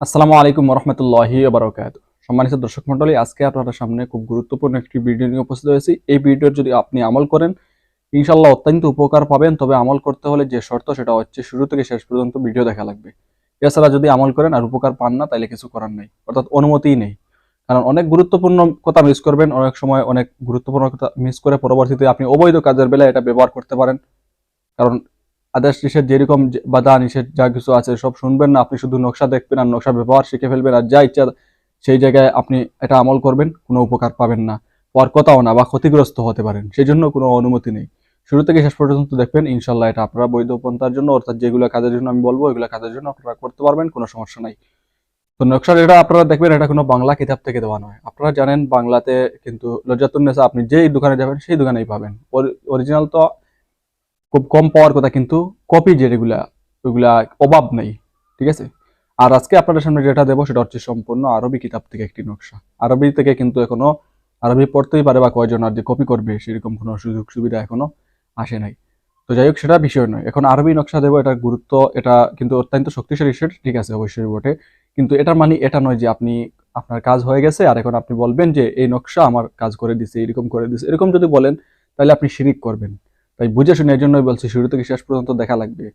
আসসালামু আলাইকুম রহমতুল্লাহি বারকাত সম্মানিত দর্শক মন্ডলী আজকে আপনাদের সামনে খুব গুরুত্বপূর্ণ একটি ভিডিও নিয়ে উপস্থিত হয়েছি। এই ভিডিওর যদি আপনি আমল করেন ইনশাল্লাহ অত্যন্ত উপকার পাবেন। তবে আমল করতে হলে যে শর্ত, সেটা হচ্ছে শুরু থেকে শেষ পর্যন্ত ভিডিও দেখা লাগবে। এছাড়া যদি আমল করেন আর উপকার পান না, তাহলে কিছু করার নেই, অর্থাৎ অনুমতিই নেই। কারণ অনেক গুরুত্বপূর্ণ কথা মিস করবেন, অনেক সময় অনেক গুরুত্বপূর্ণ কথা মিস করে পরবর্তীতে আপনি অবৈধ কাজের বেলায় এটা ব্যবহার করতে পারেন। কারণ আদেশ নিষেধ, যেরকম বাধা নিষেধ যা কিছু আছে, সব শুনবেন না। আপনি শুধু নকশা দেখবেন আর নকশা ব্যবহার শিখে ফেলবেন আর যা ইচ্ছা সেই জায়গায় আপনি এটা আমল করবেন, কোনো উপকার পাবেন না। পাওয়ার কথাও না বা ক্ষতিগ্রস্ত হতে পারেন সেই জন্য কোনো অনুমতি নেই। শুরু থেকে শেষ পর্যন্ত দেখবেন ইনশাল্লাহ এটা আপনারা বৈধ পন্থার জন্য, অর্থাৎ যেগুলো কাজের জন্য আমি বলব, এগুলো কাজের জন্য আপনারা করতে পারবেন, কোনো সমস্যা নাই। তো নকশার এটা আপনারা দেখবেন, এটা কোনো বাংলা কিতাব থেকে দেওয়া নয়। আপনারা জানেন বাংলাতে কিন্তু লজ্জাতুন্নেসা আপনি যেই দোকানে যাবেন, সেই দোকানেই পাবেন। অরিজিনাল তো খুব কম পাওয়ার কথা, কিন্তু কপি যেগুলা, ওইগুলা অভাব নেই, ঠিক আছে? আর আজকে আপনাদের সামনে যেটা দেবো সেটা হচ্ছে সম্পূর্ণ আরবি কিতাব থেকে একটি নকশা। আরবি থেকে কিন্তু এখনও আরবি পড়তেই পারে বা কয়জন আর যে কপি করবে, সেরকম কোনো সুযোগ সুবিধা এখনও আসে নাই। তো যাই হোক, সেটা বিষয় নয়। এখন আরবি নকশা দেবো, এটার গুরুত্ব, এটা কিন্তু অত্যন্ত শক্তিশালী সেট, ঠিক আছে, অবশ্যই বটে। কিন্তু এটার মানে এটা নয় যে আপনি, আপনার কাজ হয়ে গেছে, আর এখন আপনি বলবেন যে, এই নকশা আমার কাজ করে দিছে, এরকম করে দিছে। এরকম যদি বলেন, তাহলে আপনি শিরিক করবেন। তাই বুঝে শুনে এই জন্যই বলছি শুরু থেকে শেষ পর্যন্ত দেখা লাগবে।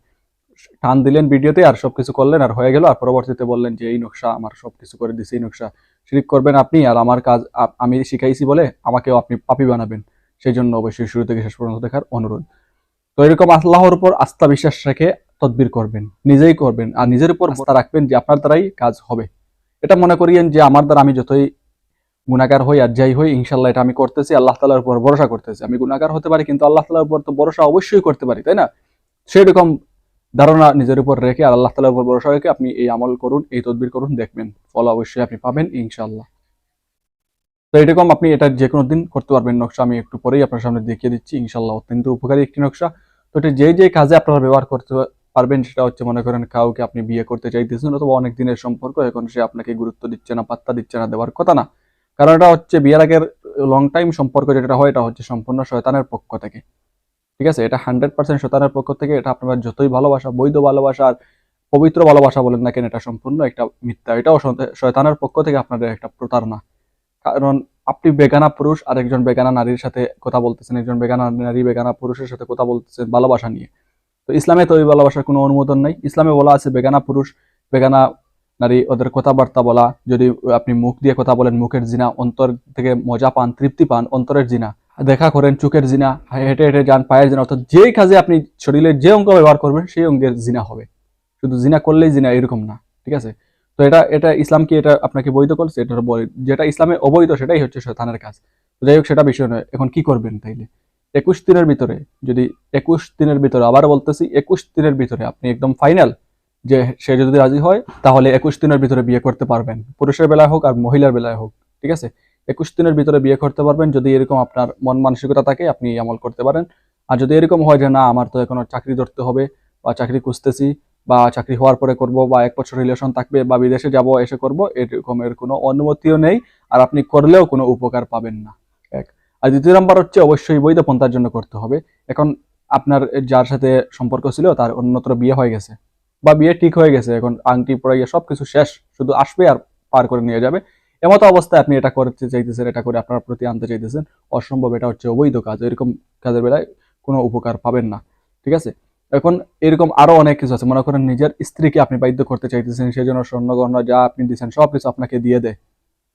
টান দিলেন ভিডিওতে আর সবকিছু করলেন আর হয়ে গেল আর পরবর্তীতে বললেন যে এই নকশা আমার সবকিছু করে দিছে এই নকশা। শিরিক করবেন আপনি আর আমার কাজ আমি শিখাইছি বলে আমাকেও আপনি পাপি বানাবেন। সেই জন্য অবশ্যই শুরু থেকে শেষ পর্যন্ত দেখার অনুরোধ। তো এরকম আল্লাহর উপর আস্থা বিশ্বাস রেখে তদবির করবেন নিজেই করবেন আর নিজের উপর আস্থা রাখবেন যে আপনার দ্বারাই কাজ হবে। এটা মনে করিয়েন যে আমার দ্বারা আমি যতই গুণাগার হই আর যাই হই ইনশাল্লাহ এটা আমি করতেছি, আল্লাহ তালার উপর ভরসা করতেছি। আমি গুণাগার হতে পারি, কিন্তু আল্লাহ তালার উপর তো ভরসা অবশ্যই করতে পারি, তাই না? সেই রকম ধারণা নিজের উপর রেখে আর আল্লাহ তালার উপর ভরসা রেখে আপনি এই আমল করুন, এই তদবির করুন, দেখবেন ফল অবশ্যই আপনি পাবেন ইনশাল্লাহ তো এরকম আপনি এটা যে কোনো দিন করতে পারবেন নকশা, আমি একটু পরেই আপনার সামনে দেখিয়ে দিচ্ছি ইনশাল্লাহ অত্যন্ত উপকারী একটি নকশা। তো এটা যে যে কাজে আপনারা ব্যবহার করতে পারবেন, সেটা হচ্ছে মনে করেন কাউকে আপনি বিয়ে করতে চাইতেছেন অথবা অনেক দিনের সম্পর্ক, এখন সে আপনাকে গুরুত্ব দিচ্ছে না, পাত্তা দিচ্ছে না, দেওয়ার কথা না। কারণ এটা হচ্ছে বিয়ের আগের লং টাইম সম্পর্ক যেটা হয়, এটা হচ্ছে সম্পূর্ণ শয়তানের পক্ষ থেকে। ঠিক আছে? এটা হান্ড্রেড পার্সেন্ট শয়তানের পক্ষ থেকে, এটা আপনার যতই ভালোবাসা, বৈধ ভালোবাসা আর পবিত্র ভালোবাসা বলেন না কেন, এটা সম্পূর্ণ একটা মিথ্যা। এটাও শয়তানের পক্ষ থেকে আপনাদের একটা প্রতারণা। কারণ আপনি বেগানা পুরুষ আর একজন বেগানা নারীর সাথে কথা বলতেছেন, একজন বেগানা নারী বেগানা পুরুষের সাথে কথা বলতেছেন ভালোবাসা নিয়ে। তো ইসলামে তো ওই ভালোবাসার কোনো অনুমোদন নাই। ইসলামে বলা আছে বেগানা পুরুষ, বেগানা নারী ওদের কথাবার্তা বলা, যদি আপনি মুখ দিয়ে কথা বলেন, মুখের জিনা, অন্তর থেকে মজা পান, তৃপ্তি পান, অন্তরের জিনা, দেখা করেন, চোখের জিনা, হেঁটে হেঁটে যান, পায়ের জিনা, অর্থাৎ যেই কাজে আপনি শরীরের যে অঙ্গ ব্যবহার করবেন, সেই অঙ্গের জিনা হবে। শুধু জিনা করলেই জিনা এরকম না, ঠিক আছে? তো এটা এটা ইসলাম কি এটা আপনাকে বৈধ করছে? এটা যেটা ইসলামে অবৈধ, সেটাই হচ্ছে শয়তানের কাজ। যাই হোক, সেটা বিষয় নয়। এখন কি করবেন তাইলে? একুশ দিনের ভিতরে, যদি একুশ দিনের ভিতরে, আবার বলতেছি, একুশ দিনের ভিতরে আপনি একদম ফাইনাল যে সে যদি রাজি হয়, তাহলে একুশ দিনের ভিতরে বিয়ে করতে পারবেন। পুরুষের বেলায় হোক আর মহিলার বেলায় হোক, ঠিক আছে? একুশ দিনের ভিতরে বিয়ে করতে পারবেন যদি এরকম আপনার মন মানসিকতা থাকে, আপনি আমল করতে পারেন। আর যদি এরকম হয় যে, না, আমার তো এখনও চাকরি ধরতে হবে বা চাকরি খুঁজতেছি বা চাকরি হওয়ার পরে করব বা এক বছর রিলেশন থাকবে বা বিদেশে যাব, এসে করব এরকমের কোনো অনুমতিও নেই আর আপনি করলেও কোনো উপকার পাবেন না। এক। আর দ্বিতীয় নাম্বার হচ্ছে অবশ্যই বৈধ পন্থার জন্য করতে হবে। এখন আপনার যার সাথে সম্পর্ক ছিল, তার অন্যত্র বিয়ে হয়ে গেছে। বা বিয়ে ঠিক হয়ে গেছে, এখন আংটি পড়াইয়া সবকিছু শেষ, শুধু আসবে আর পার করে নিয়ে যাবে। এমতো অবস্থায় আপনি এটা করতে চাইতেছেন, এটা করে আপনার প্রতি আনতে চাইতেছেন, অসম্ভব এটা হচ্ছে অবৈধ কাজ, এরকম কাজের বেলায় কোনো উপকার পাবেন না, ঠিক আছে? এখন এরকম আরও অনেক কিছু আছে, মনে করেন নিজের স্ত্রীকে আপনি বাধ্য করতে চাইতেছেন সেই জন্য স্বর্ণ গহনা যা আপনি দিচ্ছেন সব কিছু আপনাকে দিয়ে দেয়,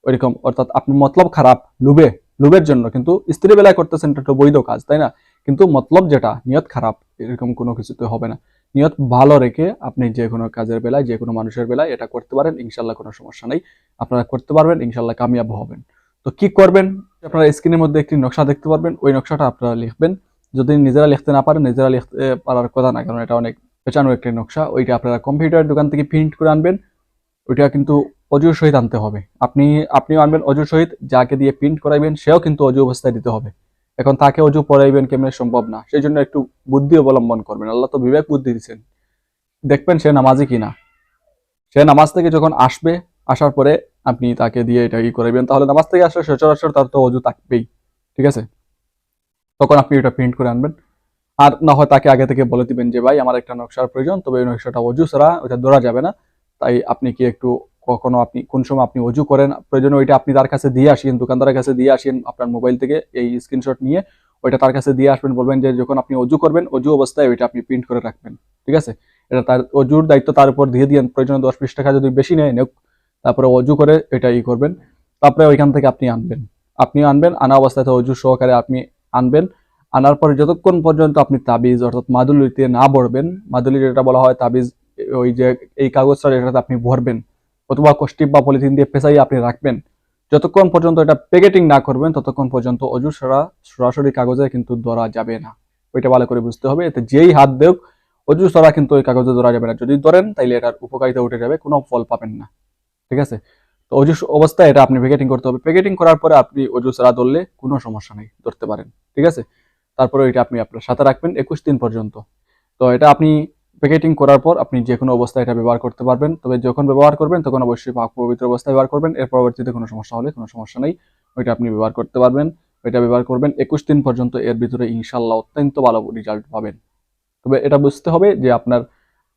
ওইরকম, অর্থাৎ আপনি মতলব খারাপ লুবে লুবের জন্য, কিন্তু স্ত্রী বেলায় করতেছেন এটা বৈধ কাজ, তাই না? কিন্তু মতলব যেটা, নিয়ত খারাপ, এরকম কোনো কিছুতে হবে না। নিয়ত ভালো রেখে আপনি যে কোনো কাজের বেলায়, যে কোনো মানুষের বেলায় এটা করতে পারেন, ইনশাল্লাহ কোনো সমস্যা নেই। আপনারা করতে পারবেন, ইনশাল্লাহ কামিয়াব হবেন। তো কি করবেন? আপনারা স্ক্রিনের মধ্যে একটি নকশা দেখতে পারবেন। ওই নকশাটা আপনারা লিখবেন। যদি নিজেরা লিখতে না পারেন, নিজেরা লিখতে পারার কথা না, কারণ এটা অনেক পেঁচানো একটি নকশা। ওইটা আপনারা কম্পিউটার দোকান থেকে প্রিন্ট করে আনবেন। ওইটা কিন্তু অজুর সহিত আনতে হবে। আপনি, আপনিও আনবেন অজুর সহিত। যাকে দিয়ে প্রিন্ট করাইবেন, সেও কিন্তু অজু অবস্থায় দিতে হবে। এখন তাকে অজু পড়াইবেন কেমনে সম্ভব না? সেই জন্য একটু বুদ্ধি অবলম্বন করবেন। আল্লাহ তো বিবেক বুদ্ধি দিচ্ছেন দেখবেন সে নামাজি কিনা? সে নামাজ থেকে যখন আসবে, আসার পরে আপনি তাকে দিয়ে এটা ই করাইবেন। তাহলে নামাজ থেকে আসলে সচরাচর তার তো অজু থাকবেই। ঠিক আছে? তখন আপনি এটা প্রিন্ট করে আনবেন। আর না হয় তাকে আগে থেকে বলে দিবেন যে, ভাই, আমার একটা নকশার প্রয়োজন, তবে ওই নকশাটা অজু ছাড়া ওটা ধরা যাবে না। তাই আপনি কি একটু কখনো আপনি কোন সময় আপনি অজু করেন, প্রয়োজনে ওইটা আপনি তার কাছে দিয়ে আসেন, দোকানদারের কাছে দিয়ে আসেন আপনার মোবাইল থেকে এই স্ক্রিনশট নিয়ে, ওইটা তার কাছে দিয়ে আসবেন, বলবেন যে যখন আপনি অজু করবেন, অজু অবস্থায় ওইটা আপনি প্রিন্ট করে রাখবেন, ঠিক আছে? এটা তার অজুর দায়িত্ব তার উপর দিয়ে দিয়েন, প্রয়োজনে দশ বিশ টাকা যদি বেশি নেয় নেক তারপরে অজু করে এটা ই করবেন, তারপরে ওইখান থেকে আপনি আনবেন আপনি আনবেন, আনা অবস্থায় তো অজু সহকারে আপনি আনবেন, আনার পরে যতক্ষণ পর্যন্ত আপনি তাবিজ, অর্থাৎ মাদুলিতে না ভরবেন মাদুলি যেটা বলা হয় তাবিজ, ওই যে এই কাগজটা যেটাতে আপনি ভরবেন অথবা কষ্টিপ বা পলিথিন দিয়ে পেঁচাই আপনি রাখবেন। যতক্ষণ পর্যন্ত এটা প্যাকেটিং না করবেন, ততক্ষণ পর্যন্ত অজু সরা সরাসরি কাগজে কিন্তু ধরা যাবে না। ওইটা ভালো করে বুঝতে হবে। এতে যেই হাত দেওক অজু সরা কিন্তু ওই কাগজে ধরা যাবে না। যদি ধরেন, তাইলে এটার উপকারিতা উঠে যাবে, কোনো ফল পাবেন না। ঠিক আছে? তো অজু অবস্থায় এটা আপনি প্যাকেটিং করতে হবে। প্যাকেটিং করার পরে আপনি অজু সরা ধরলে কোনো সমস্যা নেই, ধরতে পারেন। ঠিক আছে? তারপরে এটা আপনি আপনার সাথে রাখবেন একুশ দিন পর্যন্ত। তো এটা আপনি প্যাকেটিং করার পর আপনি যে কোনো অবস্থায় এটা ব্যবহার করতে পারবেন। তবে যখন ব্যবহার করবেন, তখন অবশ্যই পাক পবিত্র অবস্থায় ব্যবহার করবেন। এর পরবর্তীতে কোনো সমস্যা হলে কোনো সমস্যা নেই, ওইটা আপনি ব্যবহার করতে পারবেন। ওইটা ব্যবহার করবেন একুশ দিন পর্যন্ত, এর ভিতরে ইনশাল্লাহ অত্যন্ত ভালো রেজাল্ট পাবেন। তবে এটা বুঝতে হবে যে আপনার,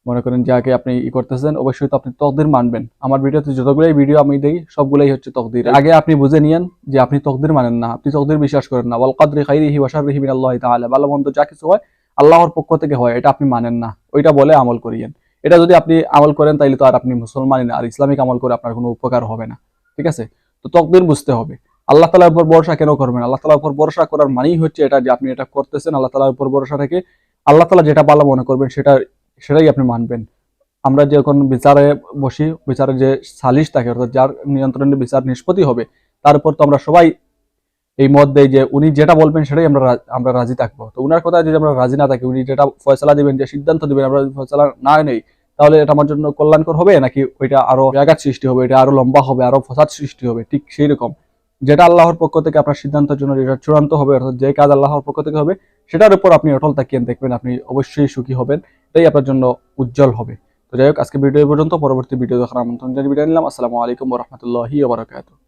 মনে করেন যাকে আপনি ই করতেছেন, অবশ্যই তো আপনি তকদির মানবেন। আমার ভিডিওতে যতগুলোই ভিডিও আমি দিই, সবগুলোই হচ্ছে তকদির। আগে আপনি বুঝে নিয়েন যে আপনি তকদির মানেন না, আপনি তকদির বিশ্বাস করেন না। ওয়াল খাইরিহি ওয়া শাররিহি মিনাল্লাহি তাআলা। ভালো মন্দ যা কিছু হয় আল্লাহর পক্ষ থেকে হয়, এটা আপনি মানেন না। ওইটা বলে আমল করিয়েন। এটা যদি আপনি আমল করেন, তাইলে তো আর আপনি মুসলমানই না। আর ইসলামিক আমল করে আপনার কোনো উপকার হবে না। ঠিক আছে? তো তকদির বুঝতে হবে। আল্লাহ তালার উপর ভরসা কেন করবেন? আল্লাহ তালার উপর ভরসা করার মানেই হচ্ছে এটা যে আপনি এটা করতেছেন। আল্লাহ তালার উপর ভরসা রেখে আল্লাহ তালা যেটা ভালো মনে করবেন, সেটা সেটাই আপনি মানবেন। আমরা যখন বিচারে বসি বিচারে যে সালিশ থাকে, অর্থাৎ যার নিয়ন্ত্রণে বিচার নিষ্পত্তি হবে, তার উপর তো আমরা সবাই এই মত দেয় যে উনি যেটা বলবেন সেটাই আমরা আমরা রাজি থাকব। তো উনার কথা যদি আমরা রাজি না থাকি, উনি যেটা ফয়সলা দিবেন, যে সিদ্ধান্ত দিবেন, আমরা ফয়সলা না নেই, তাহলে এটা আমার জন্য কল্যাণকর হবে? নাকি ওইটা আরও ব্যাঘাত সৃষ্টি হবে, এটা আরও লম্বা হবে, আরও ফসাদ সৃষ্টি হবে? ঠিক সেই রকম। যেটা আল্লাহর পক্ষ থেকে আপনার সিদ্ধান্তের জন্য যেটা চূড়ান্ত হবে, অর্থাৎ যে কাজ আল্লাহর পক্ষ থেকে হবে, সেটার উপর আপনি অটল তাকিয়ে দেখবেন, আপনি অবশ্যই সুখী হবেন। এটাই আপনার জন্য উজ্জ্বল হবে। তো যাই হোক আজকে ভিডিও পর্যন্ত। পরবর্তী ভিডিও দেখার আমন্ত্রণ জানিয়ে বিদায় নিলাম। আসসালামু আলাইকুম রহমতুল্লাহি বারাকাতুহ।